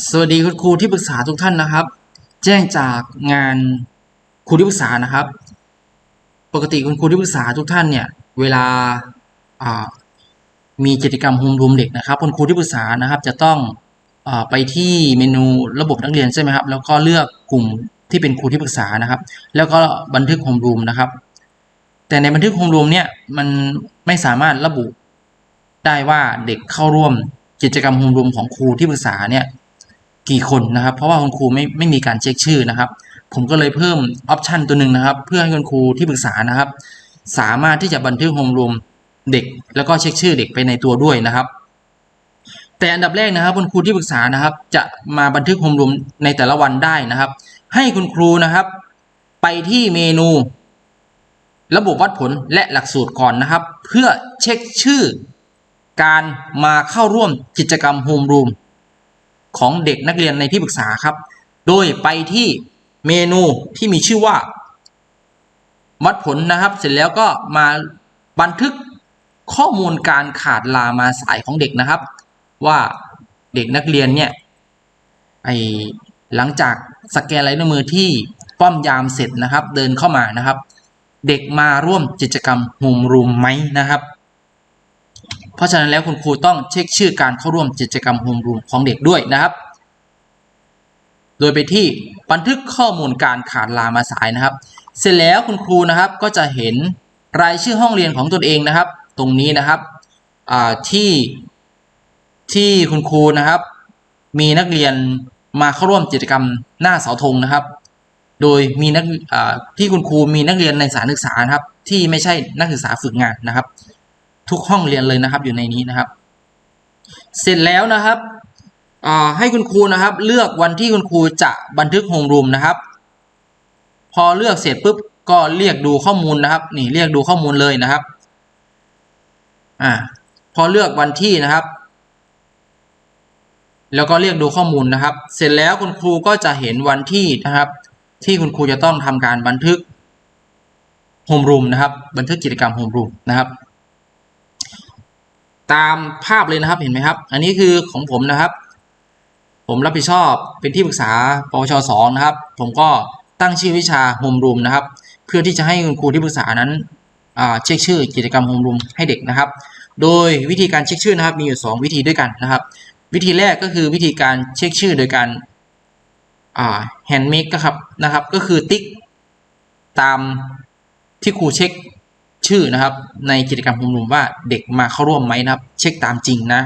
สวัสดีคุณครูที่ปรึกษาทุกท่านนะครับ แจ้งจากงานครูที่ปรึกษานะครับ ปกติคุณครูที่ปรึกษาทุกท่านเนี่ย เวลามีกิจกรรมโฮมรูมเด็กนะครับคุณครูที่ปรึกษานะครับ จะต้องอไปที่เมนูระบบนักเรียนใช่ไหมครับ แล้วก็เลือกกลุ่มที่เป็นครูที่ปรึกษานะครับ แล้วก็บันทึกโฮมรูมนะครับ แต่ในบันทึกโฮมรูมเนี่ยมันไม่สามารถระบุได้ว่าเด็กเข้าร่วมกิจกรรมโฮมรูมของครูที่ปรึกษาเนี่ย กี่คนนะครับ เพราะว่าคุณครูไม่ไม่มีการเช็คชื่อนะครับ ผมก็เลยเพิ่มออปชันตัวหนึ่งนะครับ เพื่อให้คุณครูที่ปรึกษานะครับ สามารถที่จะบันทึกโฮมรูมเด็ก แล้วก็เช็คชื่อเด็กไปในตัวด้วยนะครับ แต่อันดับแรกนะครับคุณครูที่ปรึกษานะครับ จะมาบันทึกโฮมรูมในแต่ละวันได้นะครับ ให้คุณครูนะครับ ไปที่เมนู ระบบวัดผลและหลักสูตรก่อนนะครับ เพื่อเช็คชื่อการมาเข้าร่วมกิจกรรมโฮมรูม ของเด็กนักเรียนในที่ปรึกษาครับ โดยไปที่เมนูที่มีชื่อว่าวัดผลนะครับ เสร็จแล้วก็มาบันทึกข้อมูลการขาดลามาสายของเด็กนะครับ ว่าเด็กนักเรียนเนี่ยไอหลังจากสแกนลายนิ้วมือที่ป้อมยามเสร็จนะครับ เดินเข้ามานะครับ เด็กมาร่วมกิจกรรมโฮมรูมไหมนะครับ เพราะฉะนั้นแล้วคุณครูต้องเช็คชื่อการเข้าร่วมกิจกรรมโฮมรูมของเด็กด้วยนะครับ โดยไปที่บันทึกข้อมูลการขาดลามาสายนะครับ เสร็จแล้วคุณครูนะครับก็จะเห็นรายชื่อห้องเรียนของตนเองนะครับ ตรงนี้นะครับที่ที่คุณครูนะครับ มีนักเรียนมาเข้าร่วมกิจกรรมหน้าเสาธงนะครับ โดยมีนักที่คุณครูมีนักเรียนในสถานศึกษาครับ ที่ไม่ใช่นักศึกษาฝึกงานนะครับ ทุกห้องเรียนเลยนะครับอยู่ในนี้นะครับ เสร็จแล้วนะครับให้คุณครูนะครับเลือกวันที่คุณครูจะบันทึกโฮมรูมนะครับ พอเลือกเสร็จปุ๊บก็เรียกดูข้อมูลนะครับ นี่เรียกดูข้อมูลเลยนะครับอ่าพอเลือกวันที่นะครับ แล้วก็เรียกดูข้อมูลนะครับ เสร็จแล้วคุณครูก็จะเห็นวันที่นะครับ ที่คุณครูจะต้องทำการบันทึกโฮมรูมนะครับ บันทึกกิจกรรมโฮมรูมนะครับ ตามภาพเลยนะครับเห็นไหมครับ อันนี้คือของผมนะครับ ผมรับผิดชอบเป็นที่ปรึกษาปวชสองนะครับ ผมก็ตั้งชื่อวิชาโฮมรูมนะครับ เพื่อที่จะให้คุณครูที่ปรึกษานั้นเช็คชื่อกิจกรรมโฮมรูมให้เด็กนะครับ โดยวิธีการเช็คชื่อนะครับ มีอยู่ 2 วิธีด้วยกันนะครับ วิธีแรกก็คือวิธีการเช็คชื่อโดยการแฮนด์เมกครับนะครับ ก็คือติ๊กตามที่ครูเช็ค ชื่อนะครับ ในกิจกรรมโฮมรูมว่าเด็กมาเข้าร่วมไหมนะครับ เช็คตามจริงนะ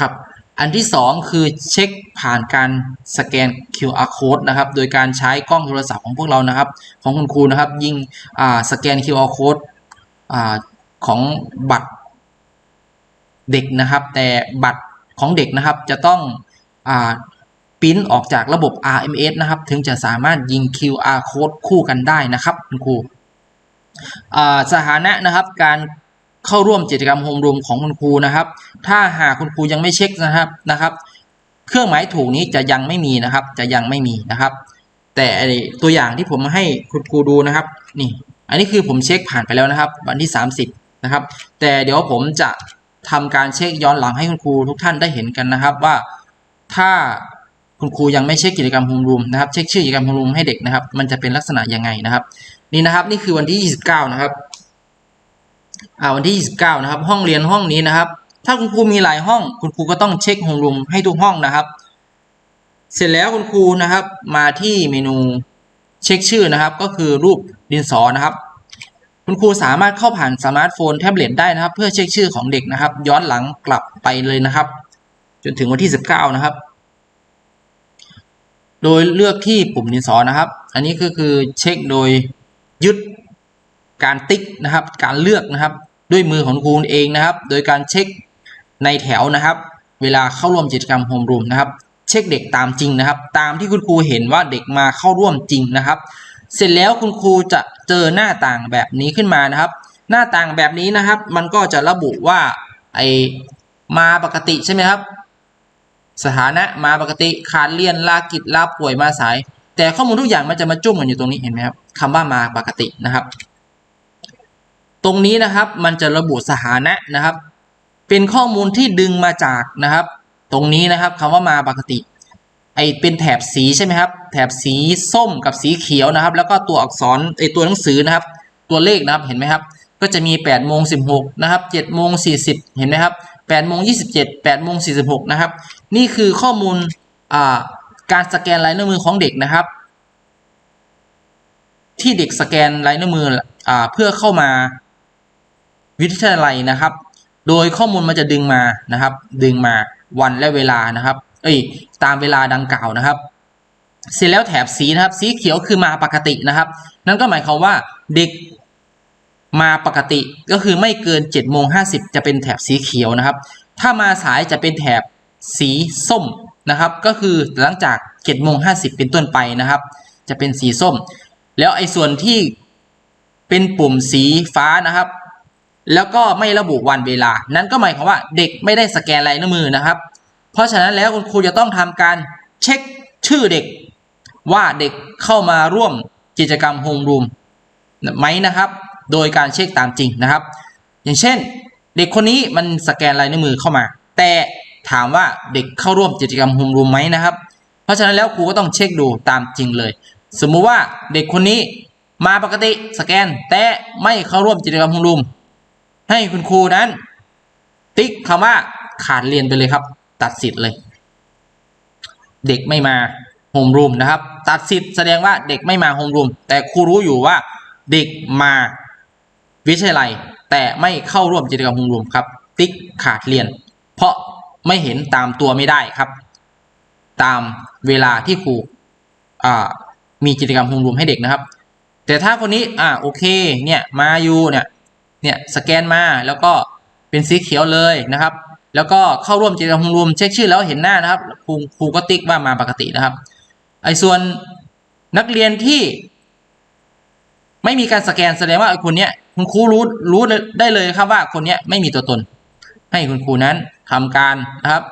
ครับ อันที่ 2 คือเช็คผ่านการสแกน QR code นะครับ โดยการใช้กล้องโทรศัพท์ของพวกเรานะครับ ของคุณครูนะครับ ยิงสแกน QR code อของบัตรเด็กนะครับ แต่บัตรของเด็กนะครับจะต้องอปิ้นออกจากระบบ RMS นะครับ ถึงจะสามารถยิง QR code คู่กันได้นะครับ คุณครู สถานะนะครับการเข้าร่วมกิจกรรมโฮมรูมของคุณครูนะครับ ถ้าหากคุณครูยังไม่เช็คนะครับนะครับ เครื่องหมายถูกนี้จะยังไม่มีนะครับ จะยังไม่มีนะครับ แต่ตัวอย่างที่ผมมาให้คุณครูดูนะครับ นี่ อันนี้คือผมเช็คผ่านไปแล้วนะครับ วันที่ 30 นะครับ แต่เดี๋ยวผมจะทำการเช็คย้อนหลังให้คุณครูทุกท่านได้เห็นกันนะครับว่าถ้าคุณครูยังไม่เช็คกิจกรรมโฮมรูมนะครับ เช็คชื่อกิจกรรมโฮมรูมให้เด็กนะครับ มันจะเป็นลักษณะยังไงนะครับ นี่นะครับนี่คือวันที่ 29 นะครับอ่าวันที่ 29 นะครับ ห้องเรียนห้องนี้นะครับ ถ้าคุณครูมีหลายห้อง คุณครูก็ต้องเช็คโฮมรูมให้ทุกห้องนะครับ เสร็จแล้วคุณครูนะครับ มาที่เมนูเช็คชื่อนะครับ ก็คือรูปดินสอนะครับ คุณครูสามารถเข้าผ่านสมาร์ทโฟนแท็บเล็ตได้นะครับ เพื่อเช็คชื่อของเด็กนะครับ ย้อนหลังกลับไปเลยนะครับ จนถึงวันที่ 19 นะครับ โดยเลือกที่ปุ่มดินสอนะครับ อันนี้ก็คือเช็คโดย ยึดการติ๊กนะครับ การเลือกนะครับ ด้วยมือของครูเองนะครับ โดยการเช็คในแถวนะครับ เวลาเข้าร่วมกิจกรรมโฮมรูมนะครับเช็คเด็กตามจริงนะครับ ตามที่คุณครูเห็นว่าเด็กมาเข้าร่วมจริงนะครับ เสร็จแล้วคุณครูจะเจอหน้าต่างแบบนี้ขึ้นมานะครับ หน้าต่างแบบนี้นะครับ มันก็จะระบุว่าไอมาปกติใช่ไหมครับ สถานะมาปกติขาดเรียนลากิจลาป่วยมาสาย แต่ข้อมูลทุกอย่างมันจะมาจุ่มกันอยู่ตรงนี้เห็นไหมครับคำว่ามาปกตินะครับ ตรงนี้นะครับมันจะระบุสถานะนะครับ เป็นข้อมูลที่ดึงมาจากนะครับ ตรงนี้นะครับคำว่ามาปกติ ไอเป็นแถบสีใช่ไหมครับ แถบสีส้มกับสีเขียวนะครับ แล้วก็ตัวอักษรไอตัวหนังสือนะครับ ตัวเลขนะครับเห็นไหมครับ ก็จะมี8โมง16นะครับ7โมง40เห็นไหมครับ8โมง27 8โมง46นะครับ นี่คือข้อมูลอ่า การสแกนลายนิ้วมือของเด็กนะครับ ที่เด็กสแกนลายนิ้วมืออเพื่อเข้ามาวิทยาลัยนะครับ โดยข้อมูลมันจะดึงมานะครับ ดึงมาวันและเวลานะครับ เอ้ยตามเวลาดังกล่าวนะครับ เสร็จแล้วแถบสีนะครับ สีเขียวคือมาปกตินะครับ นั่นก็หมายความว่าเด็กมาปกติก็คือไม่เกิน7จ็ดโมงห้จะเป็นแถบสีเขียวนะครับ ถ้ามาสายจะเป็นแถบสีส้ม นะครับ ก็คือหลังจาก7จ็ดโมงห้เป็นต้นไปนะครับ จะเป็นสีส้ม แล้วไอ้ส่วนที่เป็นปุ่มสีฟ้านะครับ แล้วก็ไม่ระบุวันเวลา นั้นก็หมายความว่าเด็กไม่ได้สแกนลายนิ้วมือนะครับ เพราะฉะนั้นแล้วคุณครูจะต้องทำการเช็คชื่อเด็ก ว่าเด็กเข้ามาร่วมกิจกรรมโฮมรูมไหมนะครับ โดยการเช็คตามจริงนะครับ อย่างเช่น เด็กคนนี้มันสแกนลายนิ้วมือเข้ามา แต่ ถามว่าเด็กเข้าร่วมกิจกรรมโฮมรูมไหมนะครับ เพราะฉะนั้นแล้วครูก็ต้องเช็คดูตามจริงเลย สมมุติว่าเด็กคนนี้มาปกติสแกน แต่ไม่เข้าร่วมกิจกรรมโฮมรูมให้คุณครูนั้น ติ๊กคำว่าขาดเรียนไปเลยครับ ตัดสิทธิ์เลย เด็กไม่มาโฮมรูมนะครับ ตัดสิทธิ์แสดงว่าเด็กไม่มาโฮมรูมแต่ครูรู้อยู่ว่าเด็กมาวิทยาลัย แต่ไม่เข้าร่วมกิจกรรมโฮมรูมครับ ติ๊กขาดเรียน เพราะ ไม่เห็นตามตัวไม่ได้ครับ ตามเวลาที่ครูมีกิจกรรมโฮมรูมให้เด็กนะครับ แต่ถ้าคนนี้อ่าโอเคเนี่ยมาอยู่เนี่ยเนี่ยสแกนมาแล้วก็เป็นสีเขียวเลยนะครับ แล้วก็เข้าร่วมกิจกรรมโฮมรูมเช็คชื่อแล้วเห็นหน้านะครับครูครูก็ติ๊กว่ามาปกตินะครับไอ้ส่วนนักเรียนที่ไม่มีการสแกนแสดงว่าไอ้คนเนี้ยคุณครูรู้รู้ได้เลยครับว่าคนเนี้ยไม่มีตัวตน ให้คุณครูนั้น ทำการนะครับ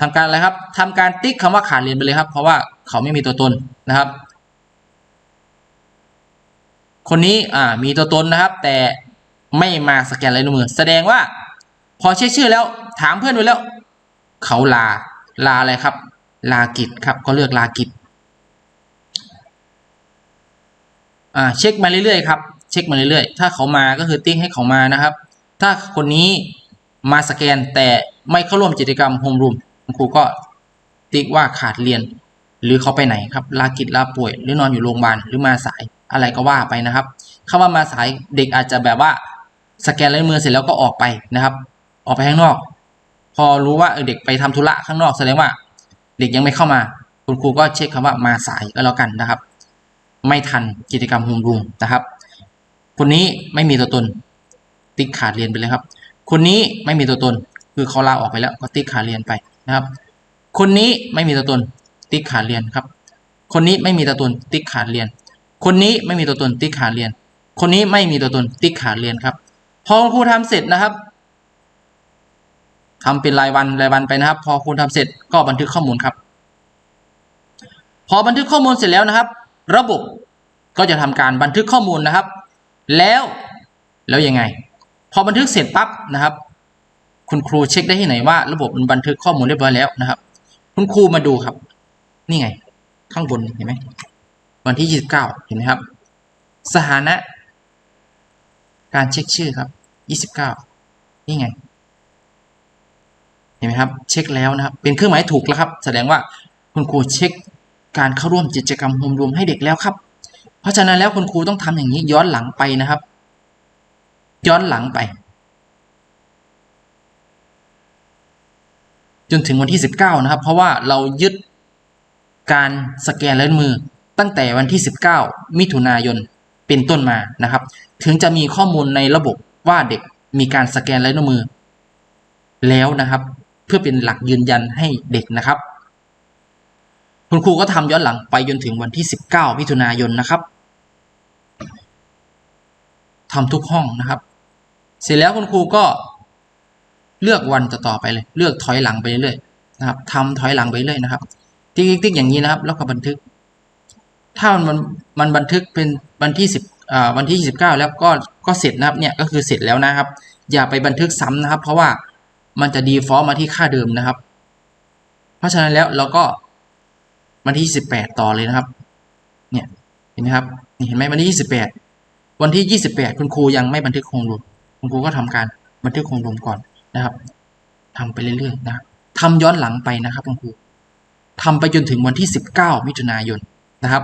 ทำการอะไรครับทำการติ๊กคำว่าขาดเรียนไปเลยครับ เพราะว่าเขาไม่มีตัวตนนะครับ คนนี้อ่ามีตัวตนนะครับ แต่ไม่มาสแกนลายนิ้วมือ แสดงว่า พอเช็คชื่อแล้ว ถามเพื่อนไปแล้ว เขาลาลาอะไรครับ ลากิจครับ ก็เลือกลากิจอ่าเช็คมาเรื่อยๆครับ เช็คมาเรื่อยๆ ถ้าเขามาก็คือติ๊กให้เขามานะครับ ถ้าคนนี้ มาสแกนแต่ไม่เข้าร่วมกิจกรรมโฮมรูมครูก็ติ๊กว่าขาดเรียน หรือเขาไปไหนครับลากิจลาป่วย หรือนอนอยู่โรงพยาบาลหรือมาสายอะไรก็ว่าไปนะครับคำว่ามาสายเด็กอาจจะแบบว่าสแกนลายมือเสร็จแล้วก็ออกไปนะครับ ออกไปข้างนอก พอรู้ว่าเด็กไปทำธุระข้างนอกแสดงว่า เด็กยังไม่เข้ามา คุณครูก็เช็คคำว่ามาสายก็แล้วกันนะครับ ไม่ทันกิจกรรมโฮมรูมนะครับ คนนี้ไม่มีตัวตนติ๊กขาดเรียนไปเลยครับ คนนี้ไม่มีตัวตน คือเขาลาออกไปแล้วก็ติ๊กขาดเรียนไปนะครับ คนนี้ไม่มีตัวตน ติ๊กขาดเรียนครับ คนนี้ไม่มีตัวตน ติ๊กขาดเรียน คนนี้ไม่มีตัวตน ติ๊กขาดเรียน คนนี้ไม่มีตัวตน ติ๊กขาดเรียนครับ พอครูทำเสร็จนะครับทำเป็นรายวันรายวันไปนะครับ พอคุณทำเสร็จก็บันทึกข้อมูลครับ พอบันทึกข้อมูลเสร็จแล้วนะครับ ระบบก็จะทำการบันทึกข้อมูลนะครับ แล้วแล้วยังไง พอบันทึกเสร็จปั๊บนะครับ คุณครูเช็คได้ที่ไหนว่า ระบบมันบันทึกข้อมูลเรียบร้อยแล้วนะครับ คุณครูมาดูครับ นี่ไง ข้างบนเห็นไหมวันที่ 29 เห็นไหมครับ สถานะ การเช็คชื่อครับ 29 นี่ไง เห็นไหมครับ เช็คแล้วนะครับ เป็นเครื่องหมายถูกแล้วครับ แสดงว่าคุณครูเช็คการเข้าร่วมกิจกรรมโฮมรวมให้เด็กแล้วครับ เพราะฉะนั้นแล้วคุณครูต้องทำอย่างนี้ย้อนหลังไปนะครับ ย้อนหลังไป จนถึงวันที่ 19 นะครับ เพราะว่าเรายึดการสแกนลายมือตั้งแต่วันที่ 19 มิถุนายนเป็นต้นมานะครับ ถึงจะมีข้อมูลในระบบว่าเด็กมีการสแกนลายนิ้วมือ แล้วนะครับ เพื่อเป็นหลักยืนยันให้เด็กนะครับ คุณครูก็ทำย้อนหลังไปจนถึงวันที่ 19มิถุนายนนะครับทำทุกห้องนะครับ เสร็จแล้วคุณครูก็เลือกวันต่อๆไปเลย เลือกถอยหลังไปเรื่อยนะครับทำถอยหลังไปเรื่อยนะครับ ติ๊กๆอย่างนี้นะครับ แล้วก็บันทึก ถ้ามันมันบันทึกเป็นวันที่สิบอ่าวันที่ยี่สิบเก้าแล้วก็ก็เสร็จนะครับเนี่ยก็คือเสร็จแล้วนะครับ อย่าไปบันทึกซ้ำนะครับ เพราะว่ามันจะดีฟอลต์มาที่ค่าเดิมนะครับ เพราะฉะนั้นแล้วเราก็วันที่สิบแปดต่อเลยนะครับ เนี่ยเห็นไหมครับเห็นไหมวันที่ยี่สิบแปดวันที่ยี่สิบแปดคุณครูยังไม่บันทึกโครงรวม คุณครูก็ทำการบันทึกโครงรวมก่อนนะครับทำไปเรื่อยๆนะครับทำย้อนหลังไปนะครับคุณครูทำไปจนถึงวันที่สิบเก้ามิถุนายนนะครับ